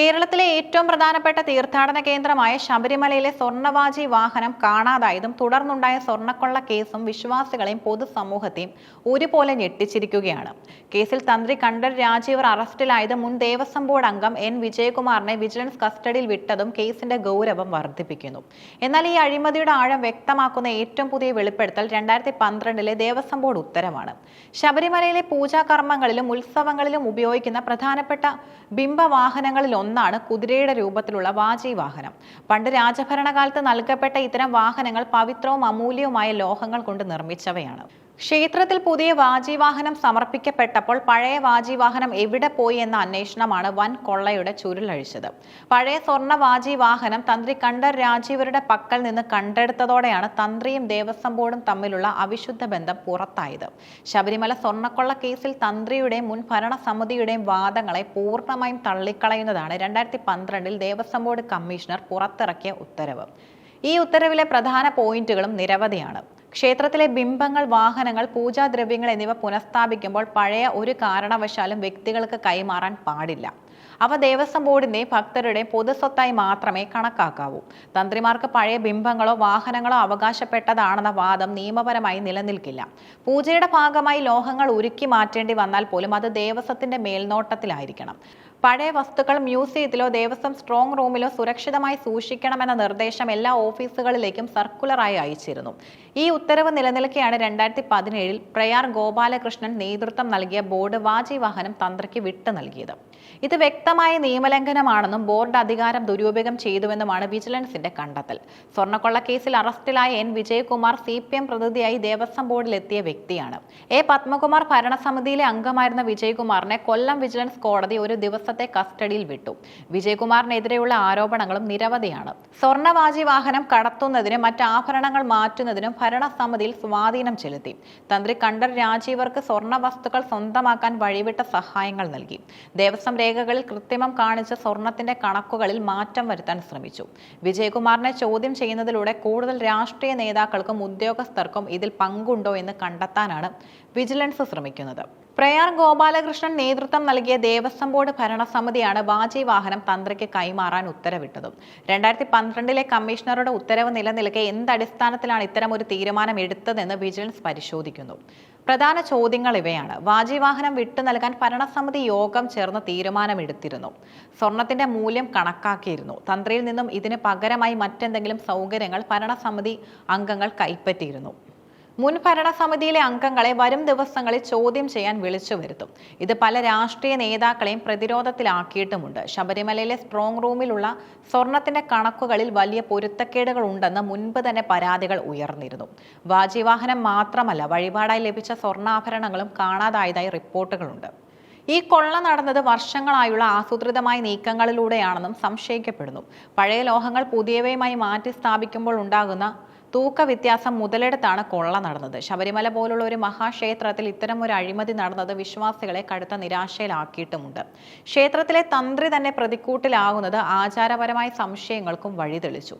കേരളത്തിലെ ഏറ്റവും പ്രധാനപ്പെട്ട തീർത്ഥാടന കേന്ദ്രമായ ശബരിമലയിലെ സ്വർണവാജി വാഹനം കാണാതായതും തുടർന്നുണ്ടായ സ്വർണക്കൊള്ള കേസും വിശ്വാസികളെയും പൊതുസമൂഹത്തെയും ഒരുപോലെ ഞെട്ടിച്ചിരിക്കുകയാണ്. കേസിൽ തന്ത്രി കണ്ഠർ രാജീവർ അറസ്റ്റിലായത് മുൻ ദേവസ്വം ബോർഡ് അംഗം എൻ വിജയകുമാറിനെ വിജിലൻസ് കസ്റ്റഡിയിൽ വിട്ടതും കേസിന്റെ ഗൗരവം വർദ്ധിപ്പിക്കുന്നു. എന്നാൽ ഈ അഴിമതിയുടെ ആഴം വ്യക്തമാക്കുന്ന ഏറ്റവും പുതിയ വെളിപ്പെടുത്തൽ രണ്ടായിരത്തി പന്ത്രണ്ടിലെ ദേവസ്വം ബോർഡ് ഉത്തരവാണ് ശബരിമലയിലെ പൂജാകർമ്മങ്ങളിലും ഉത്സവങ്ങളിലും ഉപയോഗിക്കുന്ന പ്രധാനപ്പെട്ട ബിംബവാഹനങ്ങളിൽ ഒന്നാണ് കുതിരയുടെ രൂപത്തിലുള്ള വാഹനം. പണ്ട് രാജഭരണകാലത്ത് നൽകപ്പെട്ട ഇത്തരം വാഹനങ്ങൾ പവിത്രവും അമൂല്യവുമായ ലോഹങ്ങൾ കൊണ്ട് നിർമ്മിച്ചവയാണ്. ക്ഷേത്രത്തിൽ പുതിയ വാജിവാഹനം സമർപ്പിക്കപ്പെട്ടപ്പോൾ പഴയ വാജിവാഹനം എവിടെ പോയി എന്ന അന്വേഷണമാണ് വൻ കൊള്ളയുടെ ചുരുളഴിച്ചത്. പഴയ സ്വർണ വാജിവാഹനം തന്ത്രി കണ്ഠർ രാജീവരുടെ പക്കൽ നിന്ന് കണ്ടെടുത്തതോടെയാണ് തന്ത്രിയും ദേവസ്വം ബോർഡും തമ്മിലുള്ള അവിശുദ്ധ ബന്ധം പുറത്തായത്. ശബരിമല സ്വർണക്കൊള്ള കേസിൽ തന്ത്രിയുടെയും മുൻ ഭരണസമിതിയുടെയും വാദങ്ങളെ പൂർണമായും തള്ളിക്കളയുന്നതാണ് രണ്ടായിരത്തി പന്ത്രണ്ടിൽ ദേവസ്വം ബോർഡ് കമ്മീഷണർ പുറത്തിറക്കിയ ഉത്തരവ്. ഈ ഉത്തരവിലെ പ്രധാന പോയിന്റുകളും നിരവധിയാണ്. ക്ഷേത്രത്തിലെ ബിംബങ്ങൾ വാഹനങ്ങൾ പൂജാദ്രവ്യങ്ങൾ എന്നിവ പുനഃസ്ഥാപിക്കുമ്പോൾ പഴയ ഒരു കാരണവശാലും വ്യക്തികൾക്ക് കൈമാറാൻ പാടില്ല. അവ ദേവസ്വം ബോർഡിന്റെ ഭക്തരുടെ പൊതുസ്വത്തായി മാത്രമേ കണക്കാക്കാവൂ. തന്ത്രിമാർക്ക് പഴയ ബിംബങ്ങളോ വാഹനങ്ങളോ അവകാശപ്പെട്ടതാണെന്ന വാദം നിയമപരമായി നിലനിൽക്കില്ല. പൂജയുടെ ഭാഗമായി ലോഹങ്ങൾ ഉരുക്കി മാറ്റേണ്ടി വന്നാൽ പോലും അത് ദേവസ്വത്തിന്റെ മേൽനോട്ടത്തിലായിരിക്കണം. പഴയ വസ്തുക്കൾ മ്യൂസിയത്തിലോ ദേവസ്വം സ്ട്രോങ് റൂമിലോ സുരക്ഷിതമായി സൂക്ഷിക്കണമെന്ന നിർദ്ദേശം എല്ലാ ഓഫീസുകളിലേക്കും സർക്കുലറായി അയച്ചിരുന്നു. ഈ ഉത്തരവ് നിലനിൽക്കെയാണ് രണ്ടായിരത്തി പതിനേഴിൽ പ്രയാർ ഗോപാലകൃഷ്ണൻ നേതൃത്വം നൽകിയ ബോർഡ് വാജി വാഹനം തന്ത്രിക്ക് വിട്ടു നൽകിയത്. ഇത് വ്യക്തമായ നിയമലംഘനമാണെന്നും ബോർഡ് അധികാരം ദുരുപയോഗം ചെയ്തുവെന്നുമാണ് വിജിലൻസിന്റെ കണ്ടെത്തൽ. സ്വർണക്കൊള്ള കേസിൽ അറസ്റ്റിലായ N. Vijayakumar C P M പ്രതിനിധിയായി ദേവസ്വം ബോർഡിലെത്തിയ വ്യക്തിയാണ്. എ. പത്മകുമാർ ഭരണസമിതിയിലെ അംഗമായിരുന്ന വിജയകുമാറിനെ കൊല്ലം വിജിലൻസ് കോടതി ഒരു ദിവസത്തെ കസ്റ്റഡിയിൽ വിട്ടു. വിജയകുമാറിനെതിരെയുള്ള ആരോപണങ്ങളും നിരവധിയാണ്. സ്വർണവാജി വാഹനം കടത്തുന്നതിനും മറ്റ് ആഭരണങ്ങൾ മാറ്റുന്നതിനും ഭരണസമിതിയിൽ സ്വാധീനം ചെലുത്തി. തന്ത്രി കണ്ഠർ രാജീവർക്ക് സ്വർണ വസ്തുക്കൾ സ്വന്തമാക്കാൻ വഴിവിട്ട സഹായങ്ങൾ നൽകി. ദേവസ്വം രേഖകളിൽ കൃത്രിമം കാണിച്ച് സ്വർണത്തിന്റെ കണക്കുകളിൽ മാറ്റം വരുത്താൻ ശ്രമിച്ചു. വിജയകുമാറിനെ ചോദ്യം ചെയ്യുന്നതിലൂടെ കൂടുതൽ രാഷ്ട്രീയ നേതാക്കൾക്കും ഉദ്യോഗസ്ഥർക്കും ഇതിൽ പങ്കുണ്ടോ എന്ന് കണ്ടെത്താനാണ് വിജിലൻസ് ശ്രമിക്കുന്നത്. പ്രയാർ ഗോപാലകൃഷ്ണൻ നേതൃത്വം നൽകിയ ദേവസ്വം ബോർഡ് ഭരണസമിതിയാണ് വാജി വാഹനം തന്ത്രിക്ക് കൈമാറാൻ ഉത്തരവിട്ടതും. രണ്ടായിരത്തി പന്ത്രണ്ടിലെ കമ്മീഷണറുടെ ഉത്തരവ് നിലനിൽക്കെ എന്തടിസ്ഥാനത്തിലാണ് ഇത്തരം ഒരു തീരുമാനം എടുത്തതെന്ന് വിജിലൻസ് പരിശോധിക്കുന്നു. പ്രധാന ചോദ്യങ്ങൾ ഇവയാണ്. വാജി വാഹനം വിട്ടു നൽകാൻ ഭരണസമിതി യോഗം ചേർന്ന് തീരുമാനമെടുത്തിരുന്നു. സ്വർണത്തിന്റെ മൂല്യം കണക്കാക്കിയിരുന്നു. തന്ത്രിയിൽ നിന്നും ഇതിന് പകരമായി മറ്റെന്തെങ്കിലും സൗകര്യങ്ങൾ ഭരണസമിതി അംഗങ്ങൾ കൈപ്പറ്റിയിരുന്നു. മുൻ ഭരണസമിതിയിലെ അംഗങ്ങളെ വരും ദിവസങ്ങളിൽ ചോദ്യം ചെയ്യാൻ വിളിച്ചു വരുത്തും. ഇത് പല രാഷ്ട്രീയ നേതാക്കളെയും പ്രതിരോധത്തിലാക്കിയിട്ടുമുണ്ട്. ശബരിമലയിലെ സ്ട്രോങ് റൂമിലുള്ള സ്വർണത്തിന്റെ കണക്കുകളിൽ വലിയ പൊരുത്തക്കേടുകൾ ഉണ്ടെന്ന് മുൻപ് തന്നെ പരാതികൾ ഉയർന്നിരുന്നു. വാജിവാഹനം മാത്രമല്ല വഴിപാടായി ലഭിച്ച സ്വർണാഭരണങ്ങളും കാണാതായതായി റിപ്പോർട്ടുകളുണ്ട്. ഈ കൊള്ള നടന്നത് വർഷങ്ങളായുള്ള ആസൂത്രിതമായ നീക്കങ്ങളിലൂടെയാണെന്നും സംശയിക്കപ്പെടുന്നു. പഴയ ലോഹങ്ങൾ പുതിയവയുമായി മാറ്റി സ്ഥാപിക്കുമ്പോൾ ഉണ്ടാകുന്ന തൂക്ക വ്യത്യാസം മുതലെടുത്താണ് കൊള്ള നടന്നത്. ശബരിമല പോലുള്ള ഒരു മഹാക്ഷേത്രത്തിൽ ഇത്തരം ഒരു അഴിമതി നടന്നത് വിശ്വാസികളെ കടുത്ത നിരാശയിലാക്കിയിട്ടുമുണ്ട്. ക്ഷേത്രത്തിലെ തന്ത്രി തന്നെ പ്രതിക്കൂട്ടിലാകുന്നത് ആചാരപരമായ സംശയങ്ങൾക്കും വഴിതെളിച്ചു.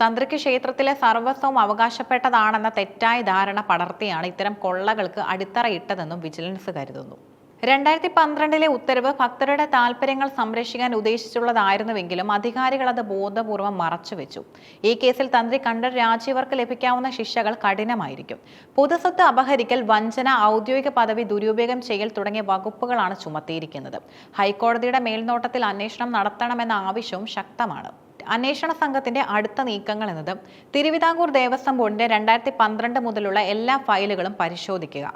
തന്ത്രിക്ക് ക്ഷേത്രത്തിലെ സർവസ്വവും അവകാശപ്പെട്ടതാണെന്ന തെറ്റായ ധാരണ പടർത്തിയാണ് ഇത്തരം കൊള്ളകൾക്ക് അടിത്തറയിട്ടതെന്നും വിജിലൻസ് കരുതുന്നു. രണ്ടായിരത്തി പന്ത്രണ്ടിലെ ഉത്തരവ് ഭക്തരുടെ താൽപ്പര്യങ്ങൾ സംരക്ഷിക്കാൻ ഉദ്ദേശിച്ചുള്ളതായിരുന്നുവെങ്കിലും അധികാരികൾ അത് ബോധപൂർവം മറച്ചുവെച്ചു. ഈ കേസിൽ തന്ത്രി കണ്ഠർ രാജീവർക്ക് ലഭിക്കാവുന്ന ശിക്ഷകൾ കഠിനമായിരിക്കും. പൊതുസ്വത്ത് അപഹരിക്കൽ വഞ്ചന ഔദ്യോഗിക പദവി ദുരുപയോഗം ചെയ്യൽ തുടങ്ങിയ വകുപ്പുകളാണ് ചുമത്തിയിരിക്കുന്നത്. ഹൈക്കോടതിയുടെ മേൽനോട്ടത്തിൽ അന്വേഷണം നടത്തണമെന്ന ആവശ്യവും ശക്തമാണ്. അന്വേഷണ സംഘത്തിന്റെ അടുത്ത നീക്കങ്ങൾ എന്നത് തിരുവിതാംകൂർ ദേവസ്വം ബോർഡിന്റെ രണ്ടായിരത്തി പന്ത്രണ്ട് മുതലുള്ള എല്ലാ ഫയലുകളും പരിശോധിക്കുക.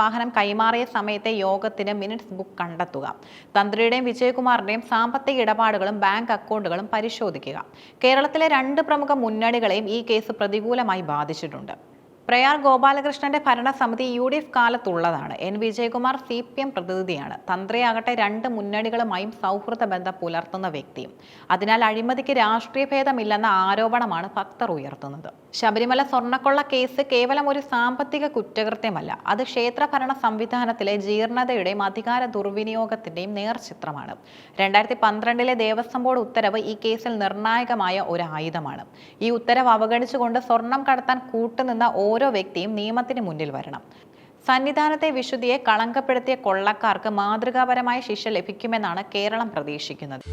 വാഹനം കൈമാറിയ സമയത്തെ യോഗത്തിന് മിനിറ്റ്സ് ബുക്ക് കണ്ടെത്തുക. തന്ത്രിയുടെയും വിജയകുമാറിന്റെയും സാമ്പത്തിക ഇടപാടുകളും ബാങ്ക് അക്കൗണ്ടുകളും പരിശോധിക്കുക. കേരളത്തിലെ രണ്ട് പ്രമുഖ മുന്നണികളെയും ഈ കേസ് പ്രതികൂലമായി ബാധിച്ചിട്ടുണ്ട്. പ്രയാർ ഗോപാലകൃഷ്ണന്റെ ഭരണസമിതി U D F കാലത്തുള്ളതാണ്. N. Vijayakumar C P M പ്രതിനിധിയാണ്. തന്ത്രിയാകട്ടെ രണ്ട് മുന്നണികളുമായും സൗഹൃദ ബന്ധം പുലർത്തുന്ന വ്യക്തിയും. അതിനാൽ അഴിമതിക്ക് രാഷ്ട്രീയ ഭേദമില്ലെന്ന ആരോപണമാണ് ഭക്തർ ഉയർത്തുന്നത്. ശബരിമല സ്വർണക്കൊള്ള കേസ് കേവലം ഒരു സാമ്പത്തിക കുറ്റകൃത്യമല്ല. അത് ക്ഷേത്ര ഭരണ സംവിധാനത്തിലെ ജീർണതയുടെയും അധികാര ദുർവിനിയോഗത്തിന്റെയും നേർചിത്രമാണ്. രണ്ടായിരത്തി പന്ത്രണ്ടിലെ ദേവസ്വം ബോർഡ് ഉത്തരവ് ഈ കേസിൽ നിർണായകമായ ഒരു ആയുധമാണ്. ഈ ഉത്തരവ് അവഗണിച്ചുകൊണ്ട് സ്വർണം കടത്താൻ കൂട്ടുനിന്ന ഓരോ വ്യക്തിയും നിയമത്തിന് മുന്നിൽ വരണം. സന്നിധാനത്തെ വിശുദ്ധിയെ കളങ്കപ്പെടുത്തിയ കൊള്ളക്കാർക്ക് മാതൃകാപരമായ ശിക്ഷ ലഭിക്കുമെന്നാണ് കേരളം പ്രതീക്ഷിക്കുന്നത്.